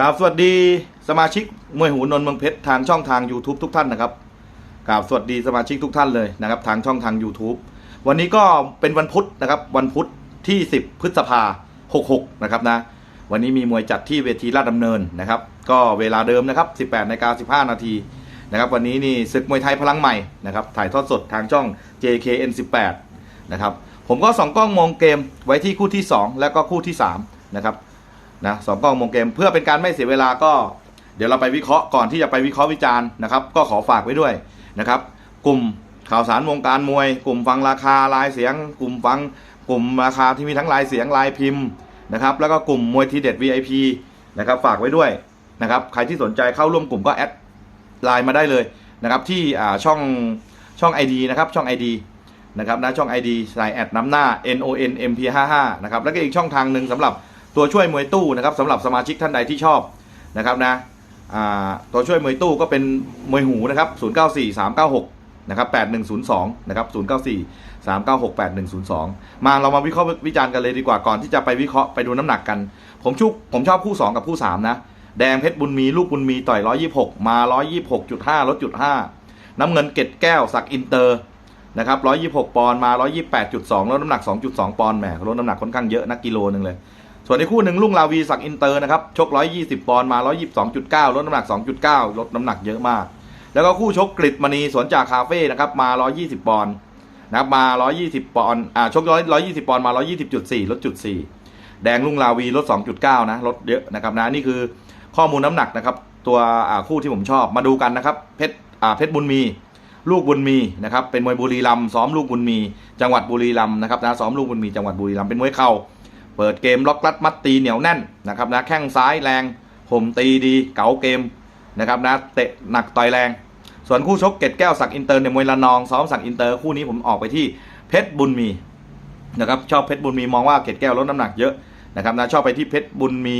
ครับสวัสดีสมาชิกมวยหูนนเมืองเพชรทางช่องทาง YouTube ทุกท่านนะครับกราบสวัสดีสมาชิกทุกท่านเลยนะครับ ทางช่องทาง YouTube วันนี้ก็เป็นวันพุธนะครับ วันพุธที่ 10 พฤษภา66 นะครับนะ วันนี้มีมวยจัดที่เวทีลาดดำเนินนะครับ ก็เวลาเดิมนะครับ 18นาฬิกา15 นาทีนะครับ วันนี้นี่ศึกมวยไทยพลังใหม่นะครับ ถ่ายทอดสดทางช่อง JKN 18 นะครับ ผมก็ส่องกล้องมองเกมไว้ที่คู่ที่ 2 และก็คู่ที่3นะครับ นะสองกล้องมงเกมเพื่อเป็นการไม่เสียเวลาก็ เดี๋ยวเราไปวิเคราะห์ก่อนที่จะไปวิเคราะห์วิจารณ์นะครับ ก็ขอฝากไว้ด้วยนะครับ กลุ่มข่าวสารวงการมวย กลุ่มฟังราคาลายเสียง กลุ่มฟัง กลุ่มราคาที่มีทั้งลายเสียงลายพิมพ์นะครับ แล้วก็กลุ่มมวยทีเด็ด VIP นะครับฝากไว้ด้วยนะครับ ใครที่สนใจเข้าร่วมกลุ่มก็แอดไลน์มาได้เลยนะครับที่ช่องช่อง ID นะครับช่อง ID นะครับนะช่อง ID ใส่แอดน้ำหน้า N O N M P 5 5 นะครับแล้วก็อีกช่องทางหนึ่งสำหรับ ตัวช่วยมวยตู้นะครับสำหรับสมาชิกท่านใดที่ชอบนะครับนะตัวช่วยมวยตู้ก็เป็นมวยหูนะครับ 094 396นะครับ8102นะครับ094 396 8102 มาเรามาวิเคราะห์วิจารณ์กันเลยดีกว่าก่อนที่จะไปวิเคราะห์ไปดูน้ำหนักกัน ผมชุกผมชอบคู่ 2 กับคู่ 3 นะ แดงเพชรบุญมีลูกบุญมีต่อย 126 มา 126.5 ลดจุด5น้ำเงินเกตแก้วสักอินเตอร์นะครับ126 ปอนด์มา 128.2 ลดน้ำหนัก 2.2 ปอนด์แหมลดน้ำหนักค่อนข้างเยอะนักกิโลนึงเลย ส่วนในคู่หนึ่งลุงลาวีสักอินเตอร์นะครับชก 120ปอนด์มา 122.9 ลดน้ำหนัก 2.9 ลดน้ำหนักเยอะมาก แล้วก็คู่ชกกริดมณีสวนจากคาเฟ่นะครับมา 120 ปอนด์นะครับมา 120 ปอนด์อ่าชก 120 ปอนด์มา 120.4 ลดจุด4แดงลุงลาวีลด 2.9 นะลดเยอะนะครับนะนี่คือข้อมูลน้ำหนักนะครับตัวอ่าคู่ที่ผมชอบมาดูกันนะครับเพชรอ่าเพชรบุญมีลูกบุญมีนะครับเป็นมวยบุรีรัมย์ซ้อมลูกบุญมี จังหวัดบุรีรัมย์นะครับนะซ้อมลูกบุญมีจังหวัดบุรีรัมย์เป็นมวยเข่า เปิดเกมล็อกลัดมัดตีเหนียวแน่นนะครับนะแข้งซ้ายแรงผมตีดีเก๋าเกมนะครับนะเตะหนักต่อยแรง ส่วนคู่ชกเกตแก้วสักอินเตอร์ในยมวยละนองซ้อมสักอินเตอร์คู่นี้ผมออกไปที่เพชรบุญมีนะครับชอบเพชรบุญมีมองว่าเกตแก้วลดน้ำหนักเยอะนะครับนะชอบไปที่เพชรบุญมี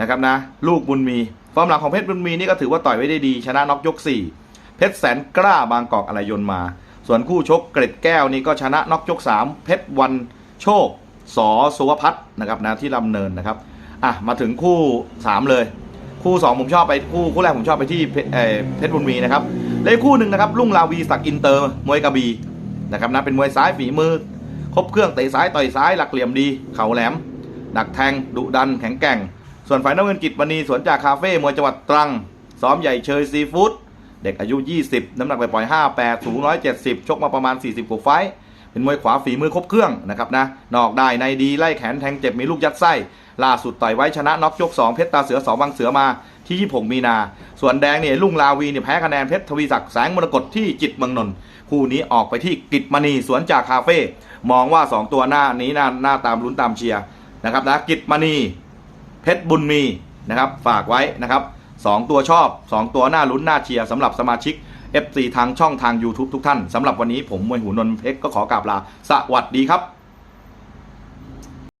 นะครับนะลูกบุญมีฟอร์มหลังของเพชรบุญมีนี่ก็ถือว่าต่อยไว้ได้ดี ชนะน็อกยก 4 เพชรแสนกล้าบางกอกอะไรยนมา ส่วนคู่ชกเกร็ดแก้วนี่ก็ชนะน็อกยก 3 เพชรวันโชค สสุวพัฒน์นะครับนะที่ลำเนินนะครับอะมาถึงคู่ 3 เลย คู่ 2 ผมชอบไปคู่คู่แรกผมชอบไปที่เพชรเเพชรบุญมีนะครับและคู่หนึ่งนะครับลุงลาวีสักอินเตอร์มวยกระบี่นะครับนะเป็นมวยซ้ายฝีมือ ครบเครื่องเตะซ้ายต่อยซ้ายหลักเหลี่ยมดี เข่าแหลม ดักแทงดุดันแข็งแกร่ง ส่วนฝ่ายน้ำเงินกิจมณีสวนจากคาเฟ่มวยจังหวัดตรัง ซ้อมใหญ่เชยซีฟู้ดเด็กอายุ 20 น้ำหนักไปปล่อย 58 สูง 170 ชกมาประมาณ 40กว่าไฟ เป็นมวยขวาฝีมือครบเครื่องนะครับนะนอกได้ในดีไล่แขนแทงเจ็บมีลูกยัดไส้ ล่าสุดต่อยไว้ชนะน็อกยก 2 เพชรตาเสือสองบางเสือมาที่ 26 มีนา ส่วนแดงเนี่ยลุงลาวีเนี่ยแพ้คะแนนเพชรทวีศักดิ์แสงมรกตที่จิตเมืองนนท์คู่นี้ออกไปที่กิจมณีสวนจากคาเฟ่มองว่า 2 ตัวหน้านี้หน้าหน้าตามลุ้นตามเชียร์นะครับนะกิจมณีเพชรบุญมีนะครับฝากไว้นะครับสองตัวชอบ 2 ตัวหน้าลุ้นหน้าเชียร์สำหรับสมาชิก FC ทางช่องทาง YouTube ทุกท่านสำหรับวันนี้ผมมวยหูนนเพชรก็ขอกราบลา สวัสดีครับ